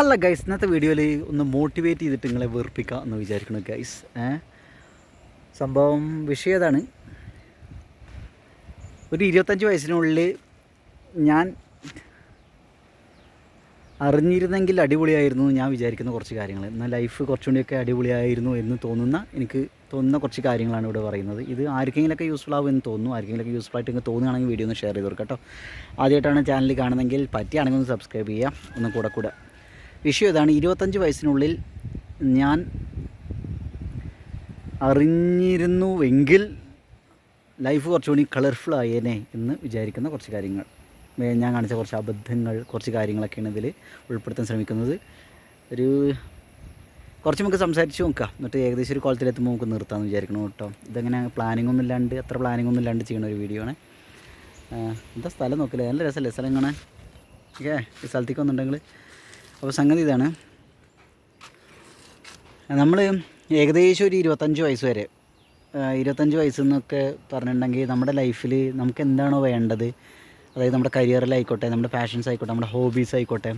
അല്ല ഗൈസ് ഇന്നത്തെ വീഡിയോയിൽ ഒന്ന് മോട്ടിവേറ്റ് ചെയ്തിട്ട് നിങ്ങളെ വെറുപ്പിക്കാം എന്ന് വിചാരിക്കണം ഗൈസ് സംഭവം വിഷയം അതാണ് ഒരു ഇരുപത്തഞ്ച് വയസ്സിനുള്ളിൽ ഞാൻ അറിഞ്ഞിരുന്നെങ്കിൽ അടിപൊളിയായിരുന്നു ഞാൻ വിചാരിക്കുന്ന കുറച്ച് കാര്യങ്ങൾ എന്നാൽ ലൈഫ് കുറച്ചുകൂടിയൊക്കെ അടിപൊളിയായിരുന്നു എന്ന് തോന്നുന്ന എനിക്ക് തോന്നുന്ന കുറച്ച് കാര്യങ്ങളാണ് ഇവിടെ പറയുന്നത്. ഇത് ആർക്കെങ്കിലൊക്കെ യൂസ്ഫുൾ ആവും എന്ന് തോന്നുന്നു. ആർക്കെങ്കിലൊക്കെ യൂസ്ഫുൾ ആയിട്ട് നിങ്ങൾക്ക് തോന്നുകയാണെങ്കിൽ വീഡിയോ ഒന്ന് ഷെയർ ചെയ്ത് കൊടുക്കാം കേട്ടോ. ആദ്യമായിട്ടാണ് ചാനൽ കാണുന്നതെങ്കിൽ പറ്റിയാണെങ്കിൽ ഒന്ന് സബ്സ്ക്രൈബ് ചെയ്യുക. ഒന്ന് കൂടെ കൂടെ വിഷയം ഇതാണ്. ഇരുപത്തഞ്ച് വയസ്സിനുള്ളിൽ ഞാൻ അറിഞ്ഞിരുന്നുവെങ്കിൽ ലൈഫ് കുറച്ചുകൂടി കളർഫുൾ ആയേനെ എന്ന് വിചാരിക്കുന്ന കുറച്ച് കാര്യങ്ങൾ. ഞാൻ കാണിച്ച കുറച്ച് അബദ്ധങ്ങൾ കുറച്ച് കാര്യങ്ങളൊക്കെയാണ് ഇതിൽ ഉൾപ്പെടുത്താൻ ശ്രമിക്കുന്നത്. ഒരു കുറച്ച് നമുക്ക് സംസാരിച്ച് നോക്കാം. എന്നിട്ട് ഏകദേശം ഒരു കോളത്തിലെത്തുമ്പോൾ നമുക്ക് നിർത്താമെന്ന് വിചാരിക്കണം കേട്ടോ. ഇതങ്ങനെ പ്ലാനിംഗ് ഒന്നും ഇല്ലാണ്ട് അത്ര പ്ലാനിംഗ് ഒന്നും ഇല്ലാണ്ട് ചെയ്യുന്ന ഒരു വീഡിയോ ആണ്. എന്താ സ്ഥലം നോക്കില്ല നല്ല രസമല്ലേ സ്ഥലം കാണാൻ? ഓക്കെ ഈ സ്ഥലത്തേക്ക് വന്നിട്ടുണ്ടെങ്കിൽ അപ്പോൾ സംഗതി ഇതാണ്. നമ്മൾ ഏകദേശം ഒരു ഇരുപത്തഞ്ച് വയസ്സ് വരെ ഇരുപത്തഞ്ച് ഇരുപത്തഞ്ച് വയസ്സെന്നൊക്കെ പറഞ്ഞിട്ടുണ്ടെങ്കിൽ നമ്മുടെ ലൈഫിൽ നമുക്ക് എന്താണോ വേണ്ടത്. അതായത് നമ്മുടെ കരിയറിലായിക്കോട്ടെ നമ്മുടെ പാഷൻസ് ആയിക്കോട്ടെ നമ്മുടെ ഹോബീസ് ആയിക്കോട്ടെ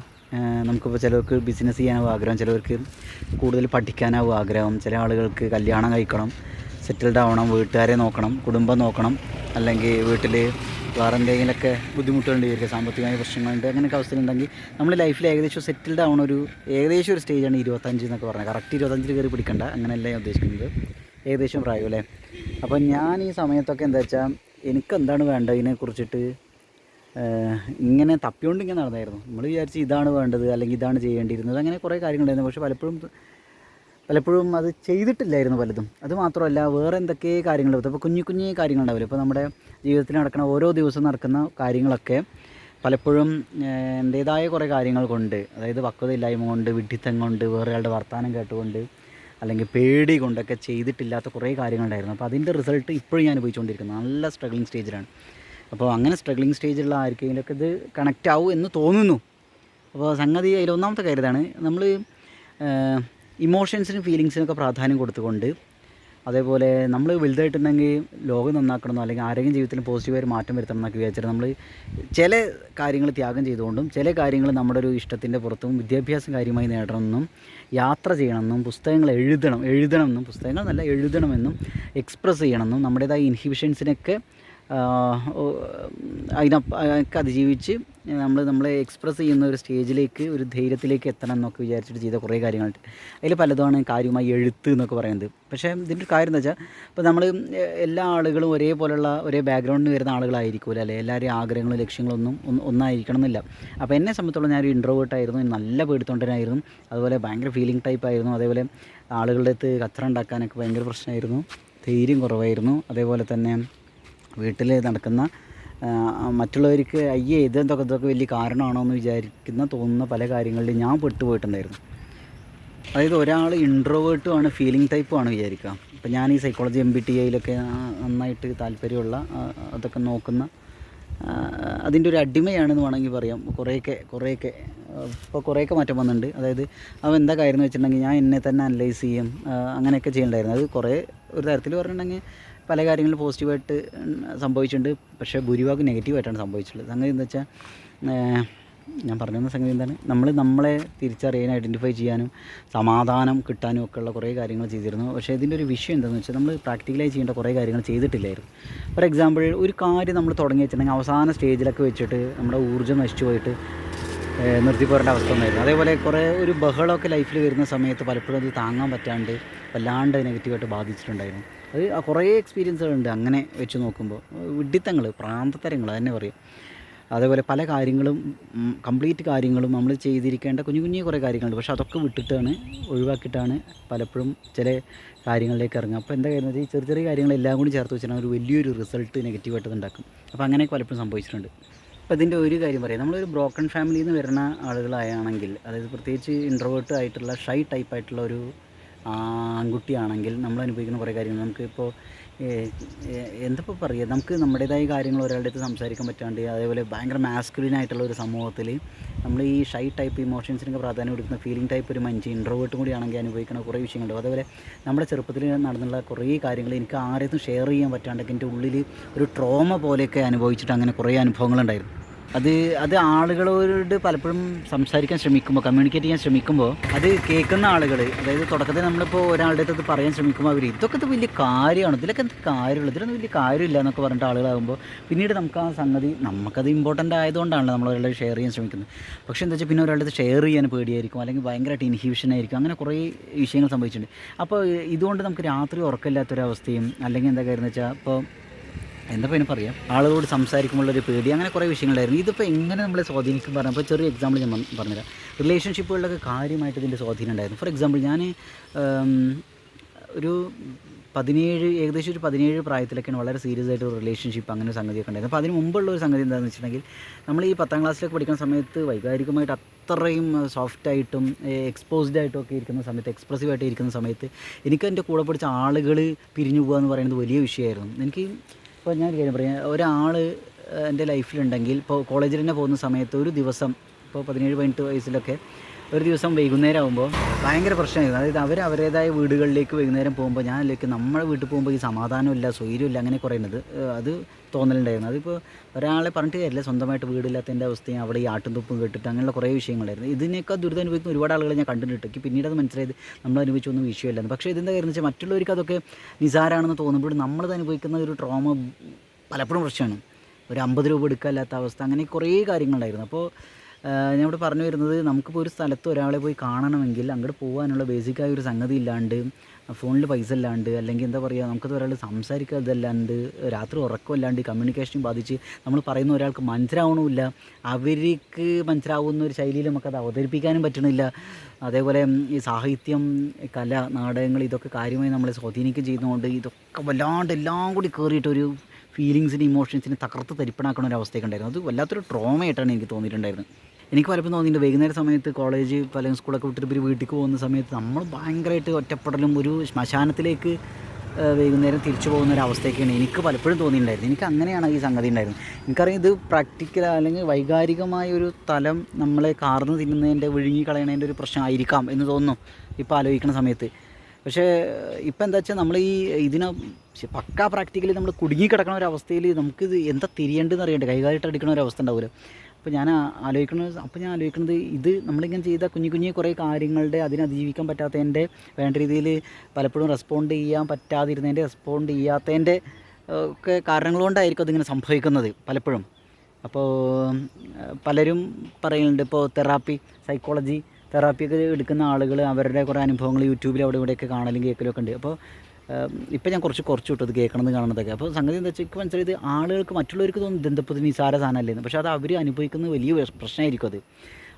നമുക്കിപ്പോൾ ചിലർക്ക് ബിസിനസ് ചെയ്യാനാവും ആഗ്രഹം ചിലവർക്ക് കൂടുതൽ പഠിക്കാനാവും ആഗ്രഹം ചില ആളുകൾക്ക് കല്യാണം കഴിക്കണം സെറ്റിൽഡ് ആവണം വീട്ടുകാരെ നോക്കണം കുടുംബം നോക്കണം. അല്ലെങ്കിൽ വീട്ടിൽ വേറെ എന്തെങ്കിലുമൊക്കെ ബുദ്ധിമുട്ടുകളുണ്ട് ഇവർക്ക് സാമ്പത്തികമായ പ്രശ്നങ്ങളുണ്ട് അങ്ങനെയൊക്കെ അവസ്ഥയുണ്ടെങ്കിൽ നമ്മൾ ലൈഫിൽ ഏകദേശം സെറ്റിൽഡ് ആവണ ഒരു ഏകദേശം ഒരു സ്റ്റേജാണ് ഇരുപത്തഞ്ച് എന്നൊക്കെ പറഞ്ഞത്. കറക്റ്റ് ഇരുപത്തഞ്ചിൽ കയറി പിടിക്കണ്ട. അങ്ങനെയല്ല ഞാൻ ഉദ്ദേശിക്കുന്നത്. ഏകദേശം പ്രായം അല്ലേ? അപ്പോൾ ഞാൻ ഈ സമയത്തൊക്കെ എന്താ വെച്ചാൽ എനിക്ക് എന്താണ് വേണ്ടത് കുറിച്ചിട്ട് ഇങ്ങനെ തപ്പിയോണ്ട് ഇങ്ങനെ നടന്നായിരുന്നു. നമ്മൾ വിചാരിച്ച് ഇതാണ് വേണ്ടത് അല്ലെങ്കിൽ ഇതാണ് ചെയ്യേണ്ടിയിരുന്നത് അങ്ങനെ കുറേ കാര്യങ്ങളുണ്ടായിരുന്നു. പക്ഷേ പലപ്പോഴും പലപ്പോഴും അത് ചെയ്തിട്ടില്ലായിരുന്നു പലതും. അത് മാത്രമല്ല വേറെ എന്തൊക്കെ കാര്യങ്ങൾ ഇപ്പോൾ കുഞ്ഞു കുഞ്ഞു കാര്യങ്ങളുണ്ടാവില്ല? ഇപ്പോൾ നമ്മുടെ ജീവിതത്തിൽ നടക്കുന്ന ഓരോ ദിവസവും നടക്കുന്ന കാര്യങ്ങളൊക്കെ പലപ്പോഴും എന്റേതായ കുറേ കാര്യങ്ങൾ കൊണ്ട് അതായത് പക്വതയില്ലായ്മ കൊണ്ട് വിഡ്ഢിത്തം കൊണ്ട് വേറെ ആളുടെ വർത്തമാനം കേട്ടുകൊണ്ട് അല്ലെങ്കിൽ പേടി കൊണ്ടൊക്കെ ചെയ്തിട്ടില്ലാത്ത കുറേ കാര്യങ്ങളുണ്ടായിരുന്നു. അപ്പോൾ അതിന്റെ റിസൾട്ട് ഇപ്പോഴും ഞാൻ ഉപയോഗിച്ചുകൊണ്ടിരിക്കുന്നത് നല്ല സ്ട്രഗ്ലിംഗ് സ്റ്റേജിലാണ് അപ്പോൾ അങ്ങനെ സ്ട്രഗ്ലിംഗ് സ്റ്റേജിലുള്ള ആർക്കെങ്കിലുമൊക്കെ ഇത് കണക്റ്റ് ആവും എന്ന് തോന്നുന്നു. അപ്പോൾ സംഗതി അതിൽ ഒന്നാമത്തെ കാര്യതാണ് നമ്മൾ ഇമോഷൻസിനും ഫീലിങ്സിനൊക്കെ പ്രാധാന്യം കൊടുത്തുകൊണ്ട് അതേപോലെ നമ്മൾ വലുതായിട്ടുണ്ടെങ്കിൽ ലോകം നന്നാക്കണമെന്നോ അല്ലെങ്കിൽ ആരെങ്കിലും ജീവിതത്തിൽ പോസിറ്റീവായി മാറ്റം വരുത്തണം എന്നൊക്കെ വിചാരിച്ചിട്ട് നമ്മൾ ചില കാര്യങ്ങൾ ത്യാഗം ചെയ്തുകൊണ്ടും ചില കാര്യങ്ങൾ നമ്മുടെ ഒരു ഇഷ്ടത്തിന്റെ പുറത്തും വിദ്യാഭ്യാസം കാര്യമായി നേടണമെന്നും യാത്ര ചെയ്യണമെന്നും പുസ്തകങ്ങൾ എഴുതണം എഴുതണമെന്നും പുസ്തകങ്ങൾ നല്ല എഴുതണമെന്നും എക്സ്പ്രസ് ചെയ്യണമെന്നും നമ്മുടേതായ ഇൻഹിബിഷൻസിനൊക്കെ അതിനപ്പ അതിനൊക്കെ അതിജീവിച്ച് നമ്മൾ നമ്മളെ എക്സ്പ്രസ് ചെയ്യുന്ന ഒരു സ്റ്റേജിലേക്ക് ഒരു ധൈര്യത്തിലേക്ക് എത്തണം എന്നൊക്കെ വിചാരിച്ചിട്ട് ചെയ്ത കുറേ കാര്യങ്ങളുണ്ട്. അതിൽ പലതുമാണ് കാര്യമായി എഴുത്ത് എന്നൊക്കെ പറയുന്നത്. പക്ഷേ ഇതിന്റെ ഒരു കാര്യം എന്താ വെച്ചാൽ ഇപ്പോൾ നമ്മൾ എല്ലാ ആളുകളും ഒരേപോലെയുള്ള ഒരേ ബാക്ക്ഗ്രൗണ്ടിൽ വരുന്ന ആളുകളായിരിക്കില്ല അല്ലേ? എല്ലാവരുടെയും ആഗ്രഹങ്ങളും ലക്ഷ്യങ്ങളൊന്നും ഒന്നും ഒന്നായിരിക്കണം എന്നില്ല അപ്പോൾ എന്നെ സംബന്ധിച്ചോളം ഞാനൊരു ഇൻട്രോവേർട്ടായിരുന്നു നല്ല പേടിത്തൊണ്ടനായിരുന്നു. അതുപോലെ ഭയങ്കര ഫീലിംഗ് ടൈപ്പ് ആയിരുന്നു. അതേപോലെ ആളുകളുടെ അടുത്ത് കച്ചറ ഉണ്ടാക്കാനൊക്കെ ഭയങ്കര പ്രശ്നമായിരുന്നു. ധൈര്യം കുറവായിരുന്നു. അതേപോലെ തന്നെ വീട്ടിൽ നടക്കുന്ന മറ്റുള്ളവർക്ക് അയ്യേ ഇതെന്തൊക്കെ ഇതൊക്കെ വലിയ കാരണമാണോ എന്ന് വിചാരിക്കുന്ന തോന്നുന്ന പല കാര്യങ്ങളിലും ഞാൻ പെട്ടുപോയിട്ടുണ്ടായിരുന്നു. അതായത് ഒരാൾ ഇൻട്രോവേർട്ടും ആണ് ഫീലിംഗ് ടൈപ്പും ആണ് വിചാരിക്കുക. അപ്പോൾ ഞാൻ ഈ സൈക്കോളജി എം ബി ടി ഐയിലൊക്കെ നന്നായിട്ട് താല്പര്യമുള്ള അതൊക്കെ നോക്കുന്ന അതിന്റെ ഒരു അടിമയാണെന്ന് വേണമെങ്കിൽ പറയാം. കുറേയൊക്കെ കുറേയൊക്കെ ഇപ്പോൾ കുറേയൊക്കെ മാറ്റം വന്നിട്ടുണ്ട്. അതായത് അവ എന്താ കാര്യം എന്ന് വെച്ചിട്ടുണ്ടെങ്കിൽ ഞാൻ എന്നെ തന്നെ അനലൈസ് ചെയ്യും അങ്ങനെയൊക്കെ ചെയ്യണ്ടായിരുന്നു. അത് കുറേ ഒരു തരത്തിൽ പറഞ്ഞിട്ടുണ്ടെങ്കിൽ പല കാര്യങ്ങളും പോസിറ്റീവായിട്ട് സംഭവിച്ചിട്ടുണ്ട്. പക്ഷേ ഭൂരിഭാഗം നെഗറ്റീവായിട്ടാണ് സംഭവിച്ചിട്ടുള്ളത്. സംഗതി എന്താ വെച്ചാൽ ഞാൻ പറഞ്ഞു സംഗതി എന്താണ്? നമ്മൾ നമ്മളെ തിരിച്ചറിയാൻ ഐഡന്റിഫൈ ചെയ്യാനും സമാധാനം കിട്ടാനും ഒക്കെ ഉള്ള കുറേ കാര്യങ്ങൾ ചെയ്തിരുന്നു. പക്ഷേ ഇതിന്റെ ഒരു വിഷയം എന്താണെന്ന് വെച്ചാൽ നമ്മൾ പ്രാക്ടിക്കലായി ചെയ്യേണ്ട കുറേ കാര്യങ്ങൾ ചെയ്തിട്ടില്ലായിരുന്നു. ഫോർ എക്സാമ്പിൾ ഒരു കാര്യം നമ്മൾ തുടങ്ങി വെച്ചിട്ടുണ്ടെങ്കിൽ അവസാന സ്റ്റേജിലൊക്കെ വെച്ചിട്ട് നമ്മുടെ ഊർജം നശിച്ചു പോയിട്ട് ഏഹ് നിർത്തി പോരേണ്ട അവസ്ഥ ഒന്നായിരുന്നു അതേപോലെ കുറേ ഒരു ബഹളമൊക്കെ ലൈഫിൽ വരുന്ന സമയത്ത് പലപ്പോഴും അത് താങ്ങാൻ പറ്റാണ്ട് വല്ലാണ്ട് നെഗറ്റീവായിട്ട് ബാധിച്ചിട്ടുണ്ടായിരുന്നു. അത് കുറേ എക്സ്പീരിയൻസുകളുണ്ട് അങ്ങനെ വെച്ച് നോക്കുമ്പോൾ വിഡിത്തങ്ങൾ പ്രാന്തത്തരങ്ങൾ തന്നെ പറയും. അതേപോലെ പല കാര്യങ്ങളും കംപ്ലീറ്റ് കാര്യങ്ങളും നമ്മൾ ചെയ്തിരിക്കേണ്ട കുഞ്ഞു കുഞ്ഞു കുറേ കാര്യങ്ങളുണ്ട്. പക്ഷേ അതൊക്കെ വിട്ടിട്ടാണ് ഒഴിവാക്കിയിട്ടാണ് പലപ്പോഴും ചില കാര്യങ്ങളിലേക്ക് ഇറങ്ങുക. അപ്പോൾ എന്താ കാര്യം ഈ ചെറിയ ചെറിയ കാര്യങ്ങളെല്ലാം കൂടി ചേർത്ത് വെച്ചാൽ ഒരു വലിയൊരു റിസൾട്ട് നെഗറ്റീവായിട്ട് ഉണ്ടാക്കും അപ്പോൾ അങ്ങനെയൊക്കെ പലപ്പോഴും സംഭവിച്ചിട്ടുണ്ട്. അപ്പോൾ ഇതിന്റെ ഒരു കാര്യം പറയാം. നമ്മളൊരു ബ്രോക്കൺ ഫാമിലിയിൽ നിന്ന് വരുന്ന ആളുകളായാണെങ്കിൽ അതായത് പ്രത്യേകിച്ച് ഇൻട്രോവേർട്ട് ആയിട്ടുള്ള ഷൈ ടൈപ്പ് ആയിട്ടുള്ള ഒരു ആൺകുട്ടിയാണെങ്കിൽ നമ്മൾ അനുഭവിക്കുന്ന കുറേ കാര്യങ്ങൾ. നമുക്കിപ്പോൾ എന്തപ്പോൾ പറയുക നമുക്ക് നമ്മുടേതായ കാര്യങ്ങൾ ഒരാളുടെ അടുത്ത് സംസാരിക്കാൻ പറ്റാണ്ട് അതേപോലെ ഭയങ്കര മാസ്കുലിൻ ആയിട്ടുള്ള ഒരു സമൂഹത്തിൽ നമ്മൾ ഈ ഷൈ ടൈപ്പ് ഇമോഷൻസിനൊക്കെ പ്രാധാന്യം കൊടുക്കുന്ന ഫീലിംഗ് ടൈപ്പ് ഒരു മനുഷ്യ ഇൻട്രോവേർട്ടും കൂടി ആണെങ്കിൽ അനുഭവിക്കുന്ന കുറേ വിഷയങ്ങളുണ്ട്. അതേപോലെ നമ്മുടെ ചെറുപ്പത്തിൽ നടന്നുള്ള കുറേ കാര്യങ്ങൾ എനിക്ക് ആരെയും ഷെയർ ചെയ്യാൻ പറ്റാണ്ടൊക്കെ എന്റെ ഉള്ളിൽ ഒരു ട്രോമ പോലെയൊക്കെ അനുഭവിച്ചിട്ട് അങ്ങനെ കുറേ അനുഭവങ്ങളുണ്ടായിരുന്നു. അത് അത് ആളുകളോട് പലപ്പോഴും സംസാരിക്കാൻ ശ്രമിക്കുമ്പോൾ കമ്മ്യൂണിക്കേറ്റ് ചെയ്യാൻ ശ്രമിക്കുമ്പോൾ അത് കേൾക്കുന്ന ആളുകൾ അതായത് തുടക്കത്തിൽ നമ്മളിപ്പോൾ ഒരാളുടെ അടുത്ത് പറയാൻ ശ്രമിക്കുമ്പോൾ അവർ ഇതൊക്കെ ഇത് വലിയ കാര്യമാണ്? ഇതിലൊക്കെ എന്ത് കാര്യമുള്ളൂ? ഇതിലൊന്നും വലിയ കാര്യമില്ല എന്നൊക്കെ പറഞ്ഞിട്ട് ആളുകളാകുമ്പോൾ പിന്നീട് നമുക്ക് ആ സംഗതി നമുക്കത് ഇമ്പോർട്ടന്റ് ആയതുകൊണ്ടാണല്ലോ നമ്മൾ ഒരാളുടെ ഷെയർ ചെയ്യാൻ ശ്രമിക്കുന്നത്. പക്ഷേ എന്താ വെച്ചാൽ പിന്നെ ഒരാളുടെ ഷെയർ ചെയ്യാൻ പേടിയായിരിക്കും അല്ലെങ്കിൽ ഭയങ്കരമായിട്ട് ഇൻഹിബിഷൻ ആയിരിക്കും അങ്ങനെ കുറേ വിഷയങ്ങൾ സംഭവിച്ചിട്ടുണ്ട്. അപ്പോൾ ഇതുകൊണ്ട് നമുക്ക് രാത്രി ഉറക്കമില്ലാത്തൊരവസ്ഥയും അല്ലെങ്കിൽ എന്താ കാര്യം എന്ന് വെച്ചാൽ ഇപ്പോൾ എന്താ പിന്നെ പറയാം? ആളുകളോട് സംസാരിക്കുമ്പോഴൊരു പേടി അങ്ങനെ കുറേ വിഷയങ്ങളായിരുന്നു. ഇതിപ്പോൾ എങ്ങനെ നമ്മളെ സ്വാധീനിക്കും പറഞ്ഞപ്പോൾ ചെറിയ എക്സാമ്പിൾ ഞാൻ പറഞ്ഞുതരാം. റിലേഷൻഷിപ്പുകളിലൊക്കെ കാര്യമായിട്ട് ഇതിന്റെ സ്വാധീനം ഉണ്ടായിരുന്നു. ഫോർ എക്സാമ്പിൾ ഞാൻ ഒരു പതിനേഴ് ഏകദേശം ഒരു പതിനേഴ് പ്രായത്തിലൊക്കെയാണ് വളരെ സീരിയസ് ആയിട്ട് ഒരു റിലേഷൻഷിപ്പ് അങ്ങനെ ഒരു സംഗതിയൊക്കെ ഉണ്ടായിരുന്നു അപ്പോൾ അതിന് മുമ്പുള്ള ഒരു സംഗതി എന്താണെന്ന് വെച്ചിട്ടുണ്ടെങ്കിൽ നമ്മൾ ഈ പത്താം ക്ലാസ്സിലൊക്കെ പഠിക്കുന്ന സമയത്ത് വൈകാരികമായിട്ട് അത്രയും സോഫ്റ്റായിട്ടും എക്സ്പോസ്ഡ് ആയിട്ടും ഒക്കെ ഇരിക്കുന്ന സമയത്ത് എക്സ്പ്രസീവ് ആയിട്ട് ഇരിക്കുന്ന സമയത്ത് എനിക്ക് എന്റെ കൂടെ പഠിച്ച ആളുകൾ പിരിഞ്ഞു പോകുക എന്ന് പറയുന്നത് വലിയ വിഷയമായിരുന്നു. എനിക്ക് ഇപ്പോൾ ഞാൻ കാര്യം പറയാം. ഒരാൾ എന്റെ ലൈഫിലുണ്ടെങ്കിൽ ഇപ്പോൾ കോളേജിൽ തന്നെ പോകുന്ന സമയത്ത് ഒരു ദിവസം ഇപ്പോൾ പതിനേഴ് പതിനെട്ട് വയസ്സിലൊക്കെ ഒരു ദിവസം വൈകുന്നേരം ആകുമ്പോൾ ഭയങ്കര പ്രശ്നമായിരുന്നു. അതായത് അവർ അവരുടേതായ വീടുകളിലേക്ക് വൈകുന്നേരം പോകുമ്പോൾ ഞാൻ അതിലേക്ക് നമ്മുടെ വീട്ടിൽ പോകുമ്പോൾ ഈ സമാധാനമില്ല സ്വൈര്യമില്ല അങ്ങനെ കുറയുന്നത് അത് തോന്നലുണ്ടായിരുന്നു. അതിപ്പോൾ ഒരാളെ പറഞ്ഞിട്ട് കാര്യമില്ല സ്വന്തമായിട്ട് വീടില്ലാത്തതിന്റെ അവസ്ഥയും അവിടെ ഈ ആട്ടും തുപ്പും കേട്ടിട്ട് അങ്ങനെയുള്ള കുറേ വിഷയങ്ങളായിരുന്നു. ഇതിനേക്കാൾ ദുരിതം അനുഭവിക്കുന്ന ഒരുപാട് ആളുകളെ ഞാൻ കണ്ടിട്ടുണ്ട്. എനിക്ക് പിന്നീട് അത് മനസ്സിലായത് നമ്മൾ അനുഭവിച്ചൊന്നും വിഷയമില്ലെന്ന് പക്ഷേ ഇതിന്റെ കാര്യം വെച്ചാൽ മറ്റുള്ളവർക്ക് അതൊക്കെ നിസാരാണെന്ന് തോന്നുമ്പോൾ നമ്മളത് അനുഭവിക്കുന്ന ഒരു ട്രോമ പലപ്പോഴും പ്രശ്നമാണ്. ഒരു അമ്പത് രൂപ എടുക്കാല്ലാത്ത അവസ്ഥ അങ്ങനെ കുറേ കാര്യങ്ങളുണ്ടായിരുന്നു. അപ്പോൾ ഞാൻ ഇവിടെ പറഞ്ഞു വരുന്നത് നമുക്കിപ്പോൾ ഒരു സ്ഥലത്ത് ഒരാളെ പോയി കാണണമെങ്കിൽ അങ്ങോട്ട് പോകാനുള്ള ബേസിക്കായ ഒരു സംഗതി ഇല്ലാണ്ട് ഫോണിൽ പൈസ ഇല്ലാണ്ട് അല്ലെങ്കിൽ എന്താ പറയുക നമുക്കത് ഒരാൾ സംസാരിക്കാതല്ലാണ്ട് രാത്രി ഉറക്കമില്ലാണ്ട് കമ്മ്യൂണിക്കേഷൻ ബാധിച്ച് നമ്മൾ പറയുന്ന ഒരാൾക്ക് മനസ്സിലാവണമില്ല. അവർക്ക് മനസ്സിലാവുന്ന ഒരു ശൈലിയിൽ നമുക്കത് അവതരിപ്പിക്കാനും പറ്റണില്ല. അതേപോലെ ഈ സാഹിത്യം കല നാടകങ്ങൾ ഇതൊക്കെ കാര്യമായി നമ്മളെ സ്വാധീനിക്കുകയും ചെയ്യുന്നതുകൊണ്ട് ഇതൊക്കെ വല്ലാണ്ട് എല്ലാം കൂടി കയറിയിട്ടൊരു ഫീലിങ്സിന് ഇമോഷൻസിന് തകർത്ത് തരിപ്പണാക്കണ ഒരു അവസ്ഥയൊക്കെ ഉണ്ടായിരുന്നു. അത് വല്ലാത്തൊരു ട്രോമയായിട്ടാണ് എനിക്ക് തോന്നിയിട്ടുണ്ടായിരുന്നത്. എനിക്ക് പലപ്പോഴും തോന്നിയിട്ടുണ്ട് വൈകുന്നേര സമയത്ത് കോളേജ് പല സ്കൂളൊക്കെ വിട്ടിട്ട് ഇവർ വീട്ടിലേക്ക് പോകുന്ന സമയത്ത് നമ്മൾ ഭയങ്കരമായിട്ട് ഒറ്റപ്പെടലും ഒരു ശ്മശാനത്തിലേക്ക് വൈകുന്നേരം തിരിച്ചു പോകുന്ന ഒരു അവസ്ഥയൊക്കെയാണ് എനിക്ക് പലപ്പോഴും തോന്നിയിട്ടുണ്ടായിരുന്നു എനിക്ക് അങ്ങനെയാണ് ഈ സംഗതി ഉണ്ടായിരുന്നത്. എനിക്കറിയാം ഇത് പ്രാക്ടിക്കൽ അല്ലെങ്കിൽ വൈകാരികമായ ഒരു തലം നമ്മളെ കാർന്ന് തിന്നുന്നതിന്റെ വിഴുങ്ങി കളയണതിന്റെ ഒരു പ്രശ്നമായിരിക്കാം എന്ന് തോന്നുന്നു ഇപ്പോൾ ആലോചിക്കുന്ന സമയത്ത്. പക്ഷേ ഇപ്പം എന്താ വെച്ചാൽ നമ്മൾ ഈ ഇതിനെ പക്കാ പ്രാക്ടിക്കലി നമ്മൾ കുടുങ്ങി കിടക്കുന്ന ഒരു അവസ്ഥയിൽ നമുക്കിത് എന്താ തിരിയേണ്ടതെന്ന് അറിയണ്ടേ. കൈകാലിട്ട് അടിക്കണ ഒരു അവസ്ഥ ഉണ്ടാവില്ല. അപ്പോൾ ഞാൻ ആലോചിക്കുന്നത് അപ്പോൾ ഞാൻ ആലോചിക്കുന്നത് ഇത് നമ്മളിങ്ങനെ ചെയ്ത കുഞ്ഞു കുഞ്ഞു കുറേ കാര്യങ്ങളുടെ അതിനെ അതിജീവിക്കാൻ പറ്റാത്തതിന്റെ വേണ്ട രീതിയിൽ പലപ്പോഴും റെസ്പോണ്ട് ചെയ്യാൻ പറ്റാതിരുന്നതിന്റെ റെസ്പോണ്ട് ചെയ്യാത്തതിന്റെ ഒക്കെ കാരണങ്ങൾ കൊണ്ടായിരിക്കും അതിങ്ങനെ സംഭവിക്കുന്നത് പലപ്പോഴും. അപ്പോൾ പലരും പറയുന്നുണ്ട് ഇപ്പോൾ തെറാപ്പി സൈക്കോളജി തെറാപ്പിയൊക്കെ എടുക്കുന്ന ആളുകൾ അവരുടെ കുറേ അനുഭവങ്ങൾ യൂട്യൂബിൽ അവിടെ ഇവിടെയൊക്കെ കാണലും കേൾക്കലും ഒക്കെ ഉണ്ട്. അപ്പോൾ ഇപ്പം ഞാൻ കുറച്ച് കുറച്ച് വിട്ടത് കേൾക്കണമെന്ന് കാണുന്നതൊക്കെ. അപ്പോൾ സംഗതി എന്താ വെച്ചാൽ എനിക്ക് മനസ്സിലായത് ആളുകൾക്ക് മറ്റുള്ളവർക്ക് തോന്നുന്നു ദന്തപ്പത്തിന് നിസാര സാധനമല്ലേന്ന് പക്ഷേ അത് അവർ അനുഭവിക്കുന്ന വലിയ പ്രശ്നമായിരിക്കും അത്.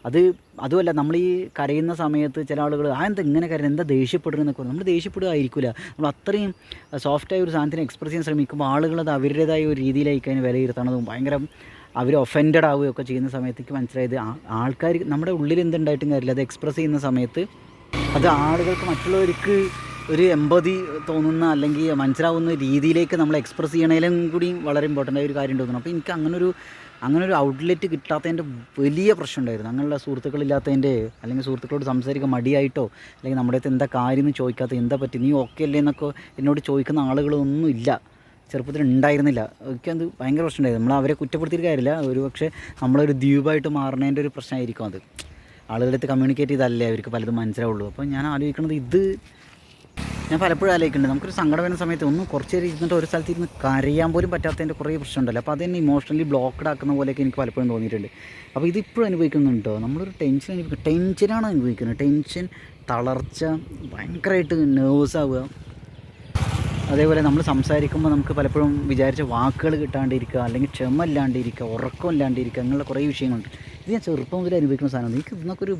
അത് അതുമല്ല നമ്മൾ ഈ കരയുന്ന സമയത്ത് ചില ആളുകൾ ആ എന്താ ഇങ്ങനെ കരയുന്നത് എന്താ ദേഷ്യപ്പെടുന്നതൊക്കെ നമ്മൾ ദേഷ്യപ്പെടുകയായിരിക്കില്ല നമ്മൾ അത്രയും സോഫ്റ്റായ ഒരു സാധനത്തിന് എക്സ്പ്രസ് ചെയ്യാൻ ശ്രമിക്കുമ്പോൾ ആളുകൾ അത് അവരുടേതായ ഒരു രീതിയിലേക്ക് അതിന് വിലയിരുത്തണതും. ഭയങ്കര അവർ ഒഫൻഡഡ് ആവുകയൊക്കെ ചെയ്യുന്ന സമയത്തേക്ക് മനസ്സിലായത് ആൾക്കാർ നമ്മുടെ ഉള്ളിൽ എന്തുണ്ടായിട്ടും കാര്യമില്ല. അത് എക്സ്പ്രസ് ചെയ്യുന്ന സമയത്ത് അത് ആളുകൾക്ക് മറ്റുള്ളവർക്ക് ഒരു എമ്പതി തോന്നുന്ന അല്ലെങ്കിൽ മനസ്സിലാവുന്ന രീതിയിലേക്ക് നമ്മൾ എക്സ്പ്രസ് ചെയ്യണേലും കൂടി വളരെ ഇമ്പോർട്ടന്റ് ആയ ഒരു കാര്യം തോന്നുന്നു. അപ്പോൾ എനിക്ക് അങ്ങനൊരു അങ്ങനെ ഒരു ഔട്ട്ലെറ്റ് കിട്ടാത്തതിന്റെ വലിയ പ്രശ്നം ഉണ്ടായിരുന്നു. അങ്ങനെയുള്ള സുഹൃത്തുക്കളില്ലാത്തതിന്റെ അല്ലെങ്കിൽ സുഹൃത്തുക്കളോട് സംസാരിക്കാൻ മടിയായിട്ടോ അല്ലെങ്കിൽ നമ്മുടെ അടുത്ത് എന്താ കാര്യം എന്ന് ചോദിക്കാത്ത എന്താ പറ്റി നീ ഓക്കെ അല്ലേ എന്നൊക്കെ എന്നോട് ചോദിക്കുന്ന ആളുകളൊന്നും ഇല്ല. ചെറുപ്പത്തിൽ ഉണ്ടായിരുന്നില്ല. ഒക്കെ അത് ഭയങ്കര പ്രശ്നമുണ്ടായിരുന്നു നമ്മൾ അവരെ കുറ്റപ്പെടുത്തിയിട്ട് കാര്യമില്ല. ഒരു പക്ഷേ നമ്മളൊരു ദ്വീപായിട്ട് മാറുന്നതിന്റെ ഒരു പ്രശ്നമായിരിക്കും അത്. ആളുകളുടെ കമ്മ്യൂണിക്കേറ്റ് ചെയ്തല്ലേ അവർക്ക് പലതും മനസ്സിലാവുള്ളൂ. അപ്പോൾ ഞാൻ ആലോചിക്കുന്നത് ഇത് ഞാൻ പലപ്പോഴും ആലോചിക്കുന്നുണ്ട്. നമുക്കൊരു സങ്കടം വരുന്ന സമയത്ത് ഒന്ന് കുറച്ച് നേരം ഇരുന്നിട്ട് ഒരു സ്ഥലത്ത് ഇരുന്ന് കരയാൻ പോലും പറ്റാത്തതിന്റെ കുറേ പ്രശ്നമുണ്ടല്ലോ. അപ്പോൾ അതെന്നെ ഇമോഷണലി ബ്ലോക്ക്ഡ് ആക്കുന്ന പോലെയൊക്കെ എനിക്ക് പലപ്പോഴും തോന്നിയിട്ടുണ്ട്. അപ്പോൾ ഇതിപ്പോഴും അനുഭവിക്കുന്നുണ്ടോ? നമ്മളൊരു ടെൻഷൻ അനുഭവിക്കും ടെൻഷനാണ് അനുഭവിക്കുന്നത്. ടെൻഷൻ തളർച്ച ഭയങ്കരമായിട്ട് നെർവസ് ആവുക. അതേപോലെ നമ്മൾ സംസാരിക്കുമ്പോൾ നമുക്ക് പലപ്പോഴും വിചാരിച്ച വാക്കുകൾ കിട്ടാണ്ടിരിക്കുക അല്ലെങ്കിൽ ക്ഷമ ഇല്ലാണ്ടിരിക്കുക ഉറക്കം ഇല്ലാണ്ടിരിക്കുക അങ്ങനെയുള്ള കുറേ വിഷയങ്ങളുണ്ട്. ഇത് ഞാൻ ചെറുപ്പം മുതൽ അനുഭവിക്കുന്ന സാധനമാണ്. എനിക്ക് ഇതിനൊക്കെ ഒരു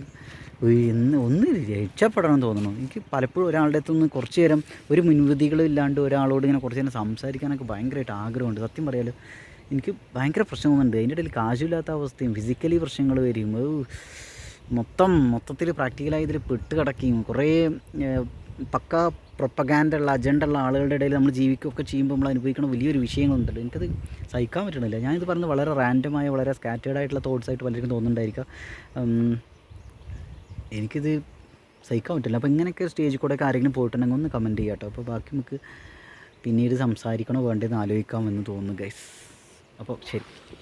ഒന്ന് ഒന്ന് രക്ഷപ്പെടണം തോന്നുന്നു. എനിക്ക് പലപ്പോഴും ഒരാളുടെ അടുത്തുനിന്ന് കുറച്ച് നേരം ഒരു മുൻവിധികളും ഇല്ലാണ്ട് ഒരാളോട് ഇങ്ങനെ കുറച്ച് നേരം സംസാരിക്കാനൊക്കെ ഭയങ്കരമായിട്ട് ആഗ്രഹമുണ്ട്. സത്യം പറയാലോ എനിക്ക് ഭയങ്കര പ്രശ്നമൊന്നുണ്ട്. അതിന്റെ ഇടയിൽ കാശുമില്ലാത്ത അവസ്ഥയും ഫിസിക്കലി പ്രശ്നങ്ങൾ വരും. മൊത്തം മൊത്തത്തിൽ പ്രാക്ടിക്കലായി ഇതിൽ പെട്ട് കിടക്കുകയും കുറേ പക്ക പ്രൊപ്പഗാൻഡ ഉള്ള അജണ്ട ഉള്ള ആളുകളുടെ ഇടയിൽ നമ്മൾ ജീവിക്കുകയൊക്കെ ചെയ്യുമ്പോൾ നമ്മൾ അനുഭവിക്കുന്ന വലിയൊരു വിഷയങ്ങളുണ്ടല്ലോ. എനിക്കത് സഹിക്കാൻ പറ്റണില്ല. ഞാനിത് പറഞ്ഞത് വളരെ റാൻഡമായ വളരെ സ്കാറ്റേഡ് ആയിട്ടുള്ള തോട്ട്സ് ആയിട്ട് പലർക്കും തോന്നുന്നുണ്ടായിരിക്കാം. എനിക്കിത് സഹിക്കാൻ പറ്റില്ല അപ്പോൾ ഇങ്ങനെയൊക്കെ സ്റ്റേജിൽ കൂടെ ഒക്കെ ആരെങ്കിലും പോയിട്ടുണ്ടെങ്കിൽ ഒന്ന് കമന്റ് ചെയ്യാം കേട്ടോ. അപ്പോൾ ബാക്കി നമുക്ക് പിന്നീട് സംസാരിക്കണോ വേണ്ടതെന്ന് ആലോചിക്കാമെന്ന് തോന്നുന്നു ഗൈസ് അപ്പോൾ ശരി.